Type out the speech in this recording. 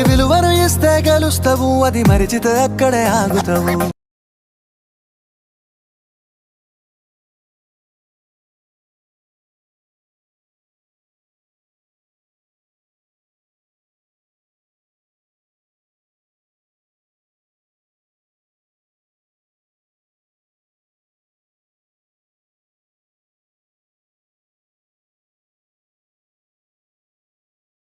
విలువను ఇస్తే గెలుస్తావు అది మరిచితే అక్కడే ఆగుతావు.